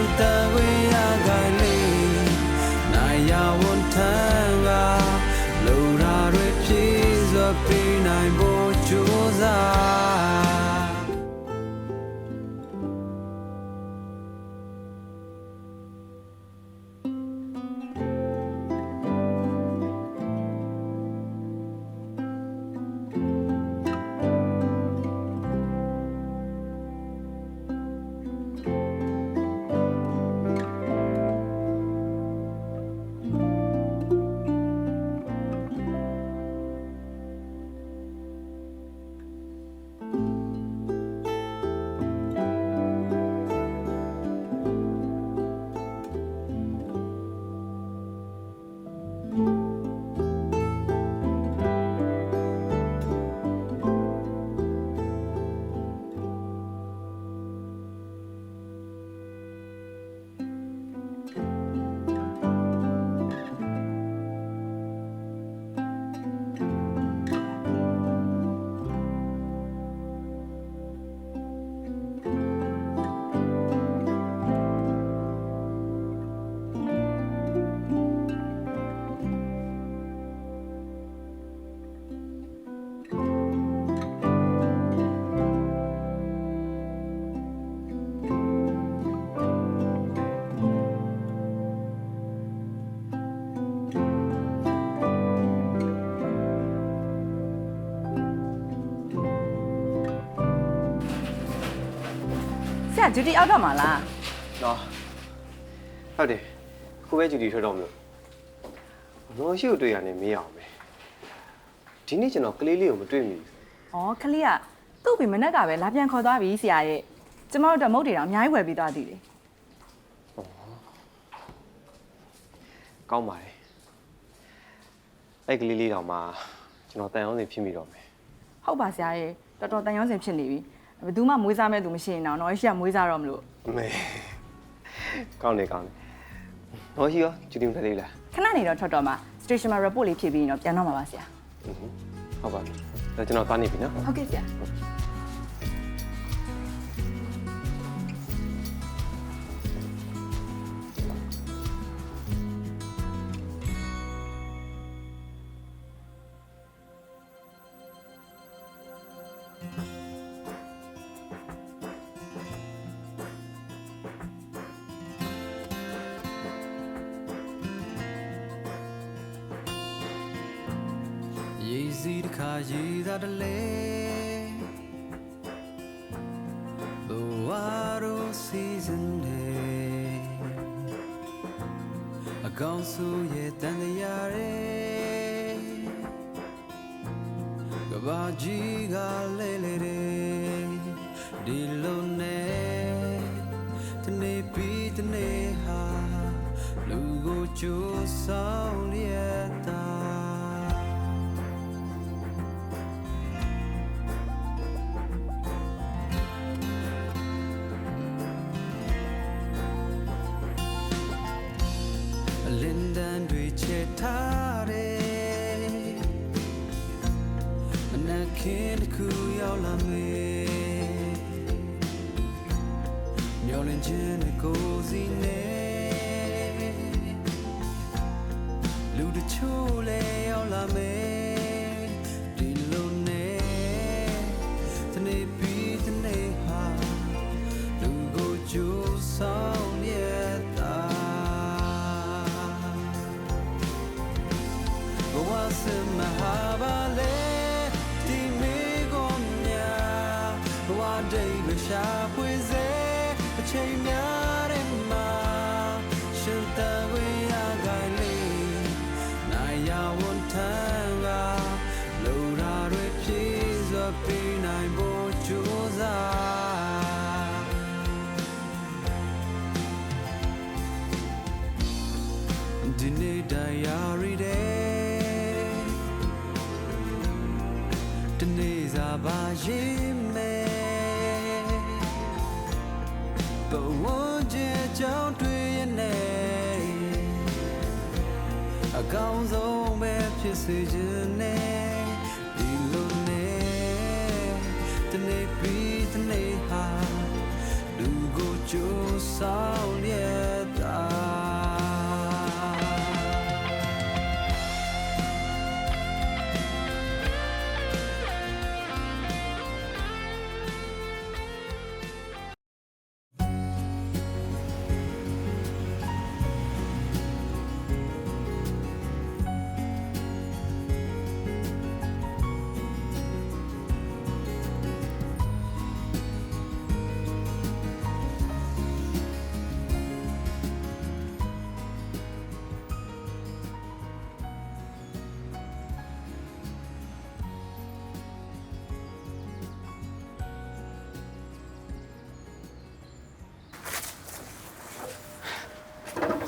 ရှ ဆရာဂျူတီအောက်တော့မှာလားနော်ဟုတ်တယ်ခုပဲဂျူတီထွက်တော့မလို့နော်ရှိကိုတွေ့ရနေမေးအောင်ပဲဒီနေ့ကျွန်တော်ကလေးလေးကိုမတွေ့မိဘူး။ဩခလေးကသူ့ပြီးမနက်ကပဲလာပြန်ခေါ်သွားပြီဆရာရဲ့။ကျမတို့တော့မုတ်တွေတော့အများကြီးဝယ်ပြီးသွားသေးတယ်ကောင်းပါတယ်အဲ့ကလေးလေးတောင်မှကျွန်တော်တန်အောင်စင်ဖြစ်မိတော့မယ်။ဟုတ်ပါဆရာရဲ့တော်တော်တန်ရုံးစင်ဖြစ်နေပြီ။ ဘယ်သူမှမွေးစားမဲ့သူမရှိရင်တော့တော့ရှိကမွေးစားတော့မလို့အမေကောင်းတယ်ကောင်းတယ်နော်ရှိရောဂျူတီမထွက်သေးဘူးလားခဏနေတော့ထွက်တော့မှ station မှာ report လေးဖြည့်ပြီးရင်တော့ပြန်တော့မှာပါဆရာဟုတ်ပါပြီဒါကျွန်တော်သွားနေပြီနော်။ဟုတ်ကဲ့ဆရာ စီးတစ်ခါရေသာတလဲဘဝရောစီဇန်လေးအကောင်ဆူရဲ့တန်တရားရဲ့ကဘာကြီးကလဲလေတဲ့ဒီလိုနဲ့တနေ့ပြီးတနေ့ဟာလူကိုကြိုးဆောင်လျ ခင်းတစ်ခုရောက်လာမေမျောလင်းခြင်းနဲ့ကိုယ်စီနဲ့လူတချို့လည်းရောက်လာမေဒီလိုနဲ့တနေ့ပြီးတနေ့ဟာလူကိုကြိုးဆောင်ရတာဘဝစမ ဘဝကျကြောင်းတွေ့ရနေအကောင်းဆုံးပဲဖြစ်စေခြင်းနဲ့ဒီလိုနဲ့ဒီနေ့ပြီးဒီနေ့ဟာလူကိုကြိုးဆောင်ရ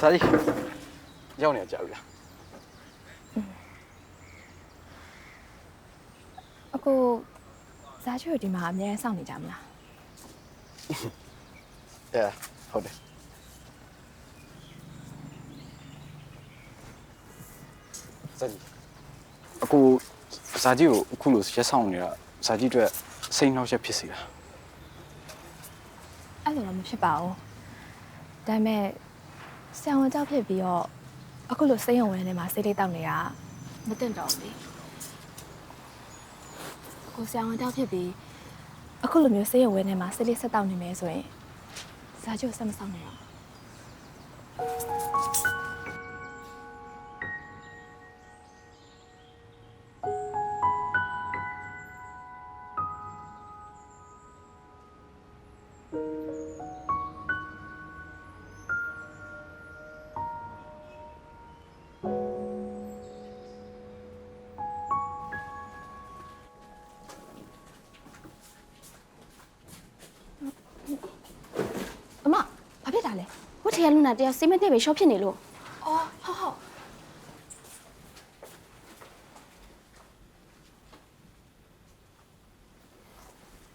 စားကြီးရောက်နေကြပြီလားအခုဇာချွေဒီမှာအများကြီးစောင့်နေကြမလားအဲဟုတ်တယ်စားကြီးအခုစားကြီးကိုအခုလိုရက်ဆောင်နေတာစားကြီးအတွက်စိတ်နှောက်ယှက်ဖြစ်စီလားအဲ့လိုတော့မဖြစ်ပါဘူးဒါပေမဲ့ ဆရာဝန်ကြောက်ဖြစ်ပြီးတော့အခုလိုစိတ်ယုံဝင်နေမှာစိတ်လေးတောက်နေတာမတင်တော့ဘူးလေအခုဆရာဝန်ကြောက်ဖြစ်ပြီးအခုလိုမျိုးစိတ်ယုံဝင်နေမှာစိတ်လေးဆက်တောက်နေမယ်ဆိုရင်ဇာချွေဆက်မဆောင်နဲ့တော့ ရလူနာတယောက်စီမံတဲ့ပဲရှော့ဖြစ်နေလို့အော်ဟုတ်ဟုတ်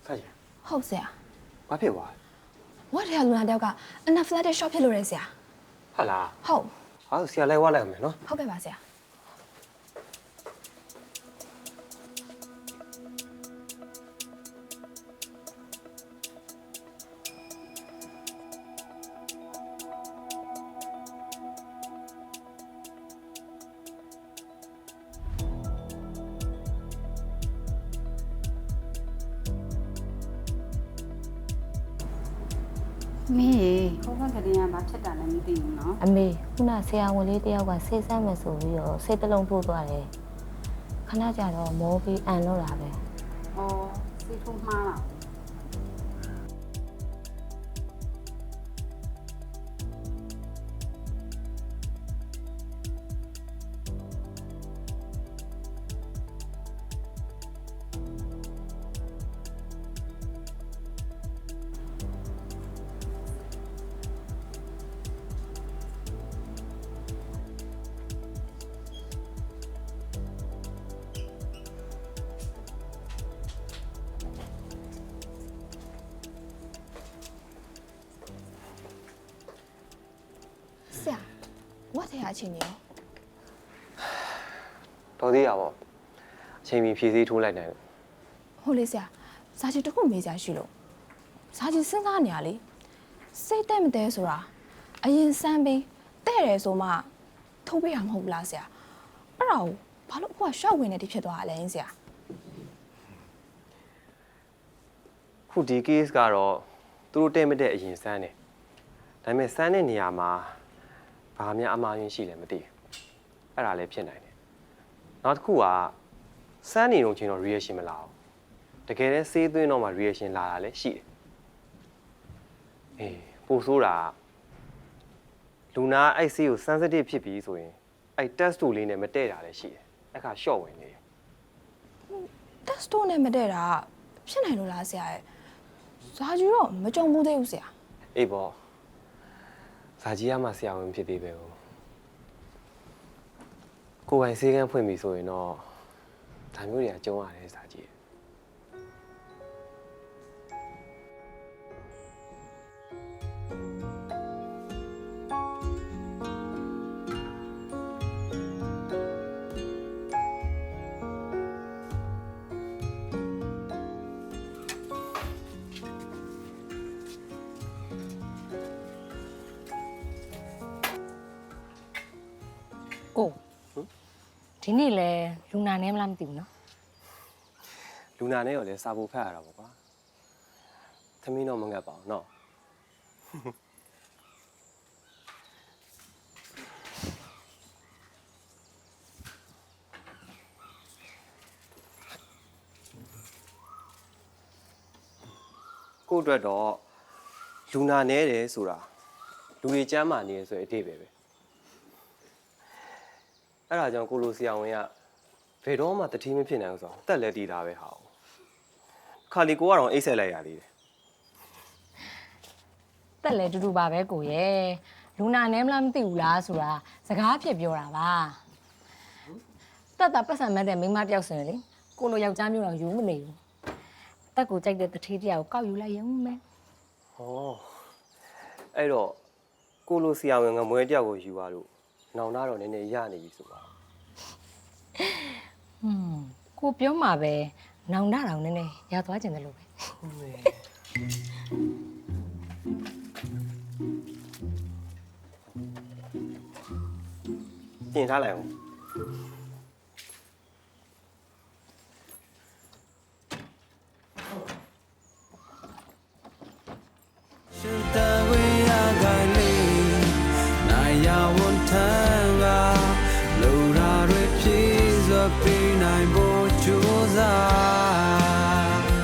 စားကြီးဟုတ်ဆရာဘာဖြစ်သွားလဲဝတ်ထရလူနာတယောက်ကအနာဖလက်တဲ့ shop ဖြစ်လို့ရဆရာဟုတ်လားဟုတ်ဟာဆရာလိုက်ဝါလိုက်အောင်မယ်နော်ဟုတ်ကဲ့ပါဆရာ မင်းရေခေါင်းကကလေးကဘာဖြစ်တာလဲမသိဘူးနော်အမေခုနဆရာဝန်လေးတယောက်ကဆေးဆမ်းမယ်ဆိုပြီးတော့ဆေးတစ်လုံးထိုးသွားတယ်ခဏကြာတော့မောပြီးအန်တော့တာပဲ။အော်စိတ်ထုံးမှားတာ ရအချိန်ကြီးရောတော်သေးရပါအချိန်မီဖြည့်စည်းထိုးလိုက်နိုင်လို့ဟုတ်လေဆရာဇာချီတစ်ခုမေးကြရှိလို့ဇာချီစဉ်းစားနေရလေစိတ်တက်မတဲဆိုတာအရင်စမ်းပြီးတဲ့တယ်ဆိုမှထုတ်ပေးရမဟုတ်ဘူးလားဆရာအဲ့ဒါကိုဘာလို့အခုကရှော့ဝင်နေတိဖြစ်သွားတာလဲဆရာခုဒီ case ကတော့သူတို့တဲ့မတဲ့အရင်စမ်းတယ်ဒါပေမဲ့စမ်းတဲ့နေရာမှာ ဘာများအမှားယွင်းရှိလဲမသိဘူးအဲ့ဒါလည်းဖြစ်နိုင်တယ်နောက်တစ်ခုကစမ်းနေတော့ချင်းတော့ reaction မလာဘူးတကယ်တမ်းဆေးသွင်းတော့မှ reaction လာတာလည်းရှိတယ်အေးပိုဆိုးတာကလူနာအဲ့ဆေးကို sensitive ဖြစ်ပြီဆိုရင်အဲ့ test တူလေးနဲ့မတည့်တာလည်းရှိတယ်အဲ့ခါ short ဝင်နေတယ်တက်စတိုနဲ့မတဲ့တာဖြစ်နိုင်လို့လားဆရာရဲ့ဇာချီတော့မကြုံဘူးသေးဘူးဆရာ အေးပေါ့ ဇာကြီးကမှဆရာဝန်ဖြစ်သေးပဲကိုကိုယ်ပိုင်စေကန်းဖွင့်ပြီဆိုရင်တော့ဒါမျိုးတွေကကြုံရတယ်ဇာကြီး ဒီနေ့လဲလူနာနေမလားမသိဘူးနော်လူနာနဲ့ရောလဲစာဖို့ဖတ်ရတာပေါ့ကွာသမီးတော့မငတ်ပါဘူးနော်ကိုယ့်အတွက်တော့လူနာနဲတယ်ဆိုတာလူတွေကျမ်းမာနေရဆိုတဲ့အတိတ်ပဲပဲ အဲ့ဒါကြောင့်ကိုလိုဆရာဝန်ကဘယ်တော့မှတတိမဖြစ်နိုင်ဘူးဆိုတော့တက်လက်တည်တာပဲဟာခါလီကိုကတော့အိတ်ဆက်လိုက်ရသေးတယ်တက်လဲတူတူပါပဲကိုရဲ့လူနာနဲမလားမသိဘူးလားဆိုတာစကားဖြစ်ပြောတာပါတက်တာပတ်စံမတ်တဲ့မိန်းမတစ်ယောက်ဆိုရင်လေကိုလိုယောက်ျားမျိုးတော့ယူမနေဘူးတက်ကိုကြိုက်တဲ့တထေးတစ်ယောက်ကိုကောက်ယူလိုက်ရုံပဲဟောအဲ့တော့ကိုလိုဆရာဝန်ကမွေးတယောက်ကိုယူသွားလို့ နောင်တော့နည်းနည်းရနေပြီဆိုပါဟွန်းကိုပြောမှာပဲနောင်တတောင်နည်းနည်းရသွားကျင်တယ်လို့ပဲပြင်ထားလိုက်အောင်